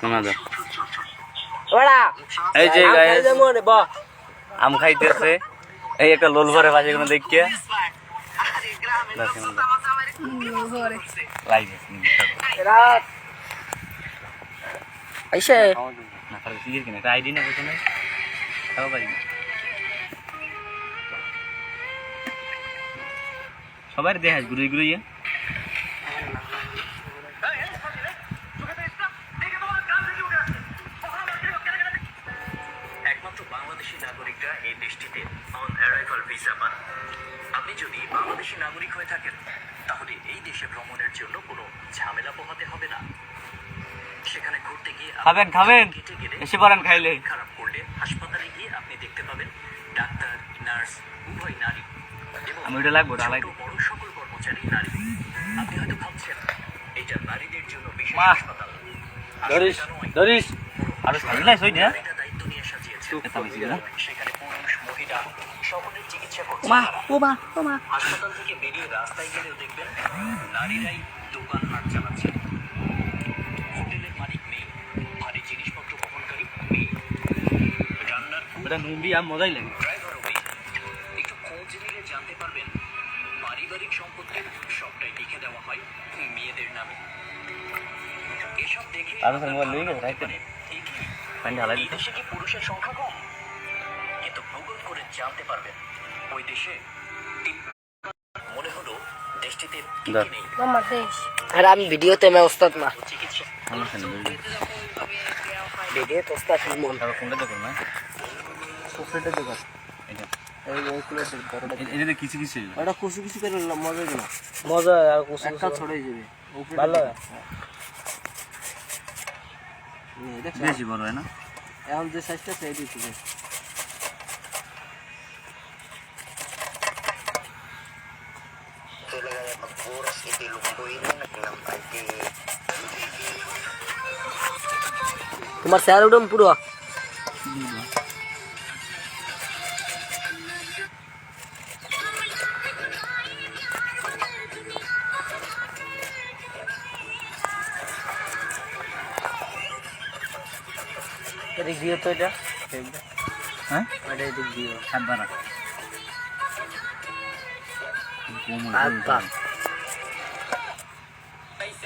শোনা ধর এই যে আম খাইতেছে। এই একটা লোল ভরে পাশে কোনো দেখিয়ে। আইসে। না তাহলে সিগির কিনা একটা আইডি না পেছনে খাওয়া পারি না। সবার দেখাস ঘুরে ঘুরে দেশটিতে অন অ্যারাইভাল ভিসা পান আপনি যদি বাংলাদেশি নাগরিক হয়ে থাকেন তাহলে এই দেশে ভ্রমণের জন্য কোনো ঝামেলা পোহাতে হবে না। সেখানে ঘুরতে গিয়ে খাবেন খাবেন। এসে পড়েন খাইলে। খারাপ করলে হাসপাতালে গিয়ে আপনি দেখতে পাবেন ডাক্তার নার্স উভয় নারী আমি ওটা লাগবো ঢালাই ছোট বড় সকল কর্মচারী নারী। আপনি হয়তো ভাবছেন এটা নারীদের জন্য বিশেষ হাসপাতাল। ধরিস ধরিস। আরও খাবি না সই না দায়িত্ব নিয়ে সাজিয়েছে। না সেখানে সকলের চিকিৎসা করছে মা। ও মা ও মা। হাসপাতাল থেকে বেরিয়ে রাস্তায় গেলেও দেখবেন নারীরাই দোকান হাট চালাচ্ছে। হোটেলের মালিক মেয়ে ভারী জিনিসপত্র বহনকারী মেয়ে। রান্নার ওটা নুনবি আম মজাই লাগে। ড্রাইভারও মেয়ে। একটু খোঁজ নিলে জানতে পারবেন পারিবারিক সম্পত্তির সবটাই লিখে দেওয়া হয় মেয়েদের নামে। এসব দেখে মোবাইল গেছে, রাইতে? কি? পানি ঢালাই দিতে। পুরুষের সংখ্যা কম? জানতে পারবেন। ওই দেশে মনে হলো দেশটিতে আর আমি ভিডিওতে মে ওস্তাদ না ধরবি ভিডিওতে ওস্তাদ মন তারপর কোনটা দেখো না কুকুরের দোকান এটা। এই ওই কুলের দোকান এ- এটাতে কিছু কিছু ওটা কুসু কুসু করে মজা মজা আর ছড়াই যাবে। ভালো বেশি বড় হয় না? এখন যে সাইজটা সেই দিচ্ছি তোমার স্যার উঠুন পুরো এদিক দিয়ে তো এটা হ্যাঁ এটা এদিক দিয়ে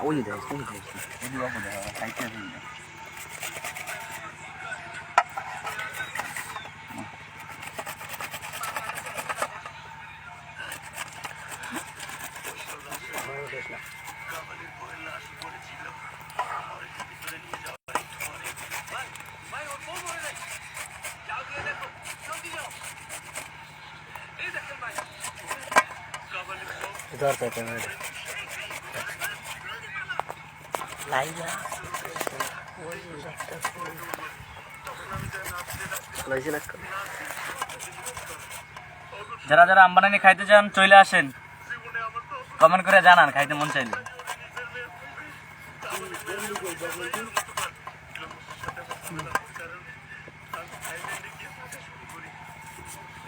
ওই দেখ ওই দেখ ওই বাবু দেখ সাইডে আছে Bye. দরকার ক্যামেরাটা লাইলা যারা যারা আম্বানানি খাইতে চান চলে আসেন। কমেন্ট করে জানান, খাইতে মন চাইলে।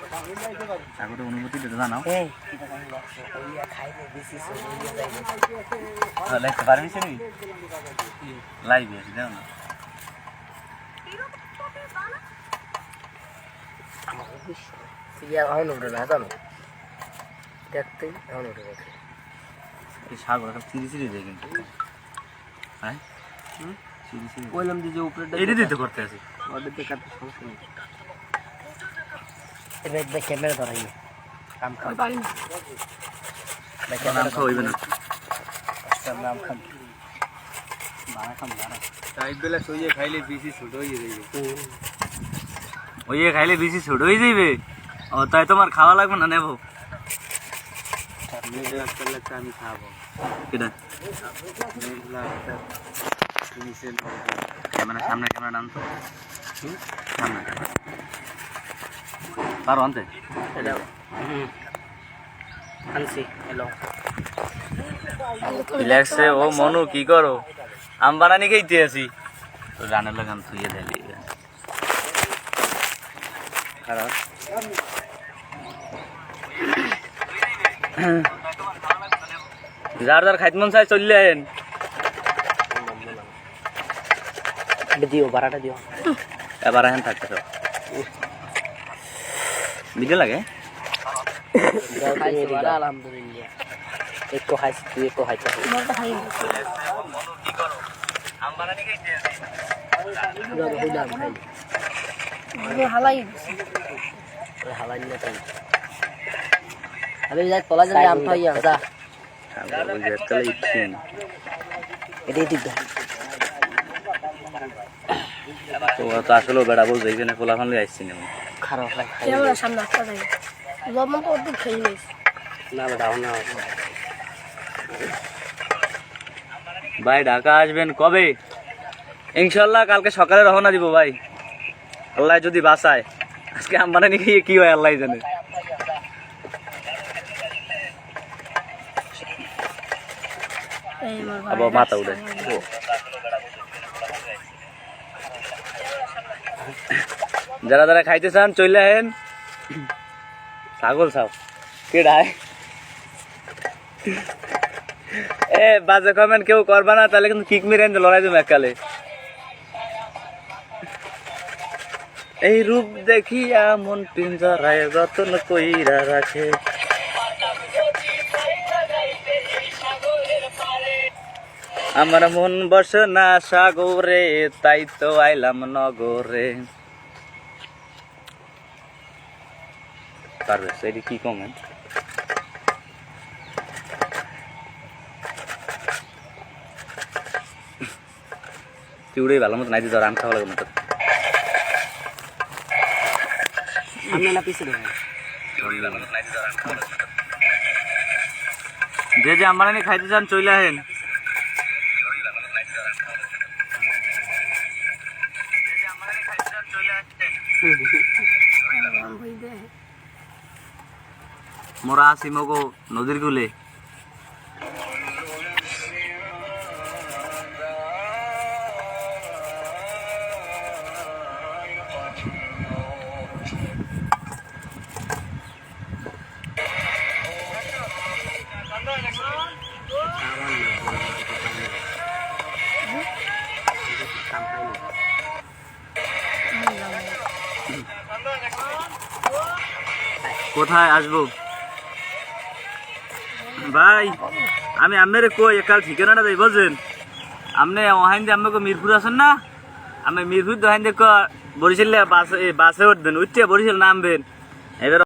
সরিয়ে যাইবে হ্যাঁ, লিখতে পারবি সে লাইভে আছে জানো না? দেখতে সাগর দেয় কিন্তু। হ্যাঁ? বললাম যে উপরে এটা দিতে করতে আছে। অর্ডার দিয়ে কাটতে সমস্যা নেই। এবার ক্যামেরা ধরাই কাম খাও পারি না। নাম খাওয়াইবে না। নাম খাম। বাড়া খাম বাড়া। সাইড বেলা সইয়ে খাইলে বেশি ছোট হয়ে যাবে ওই যে খাইলে বেশি ছোট হয়ে যাইবে? ও তাই তোমার খাওয়া লাগবে না নেব? আমি খাব। ক্যামেরা সামনে ক্যামেরা টান তো সামনে পারো আনতে? এটা আনছি রিল্যাক্সে ও মনু কি করো? আম বানানি খাইতে আছি। রানের লাগান থুইয়ে দেয় খারাপ যার যার খাইতে মন চাই চললে এটা দিও ভাড়াটা দিও। এবার আহেন থাকতে বিজে লাগে? আলহামদুলিল্লাহ। একটু খাইছি তুই একটু খাইতে হালাই না তাই। আমি যাই তলা যা। তো আসলে বেড়া বলছে এখানে খোলা ফানলে আসছি না খারাপ লাগে ক্যামেরা সামনে আসতে থাকে। করতে খেয়ে নিয়েছি না বেটাও না। ভাই ঢাকা আসবেন কবে? ইনশাল্লাহ কালকে সকালে রওনা দিব ভাই। আল্লাহ যদি বাঁচায়। আজকে আম্বানি গিয়ে কি হয় আল্লাহ জানে। আবার মাথা উঠে। যারা যারা খাইতে চান চলে আহেন ছাগল চাও কে ডায় এ, বাজে কমেন্ট কেউ করবা না, তাহলে কিন্তু কিক মেরে লড়াই দেবো এককালে। এই রূপ দেখিয়া মন পিঞ্জরায় যতন কইরা রাখে। আমার মন বসে না সাগরে, তাই তো আইলাম নগরে। পারবে সেটি কি কমেন্ট চিউড়ে ভালো মতো নাই দিতে রান খাওয়া লাগবে না আমি না পিছে দেবো। যে যে আমার খাইতে চান চলে আহেন। আম ভাই দেয় মোরা আছি মগো নদীর গুলে। কোথায় আসব? ভাই, আমি আপনার কই? একাল ঠিকানাটা দেই বলছেন আপনি ওহাইন দিয়ে আমাকে মিরপুর আছেন না? আমি মিরপুর দোহাইন দিয়ে বরিশাল বাসে বাসে উঠবেন উঠতে বরিশাল নামবেন। এবার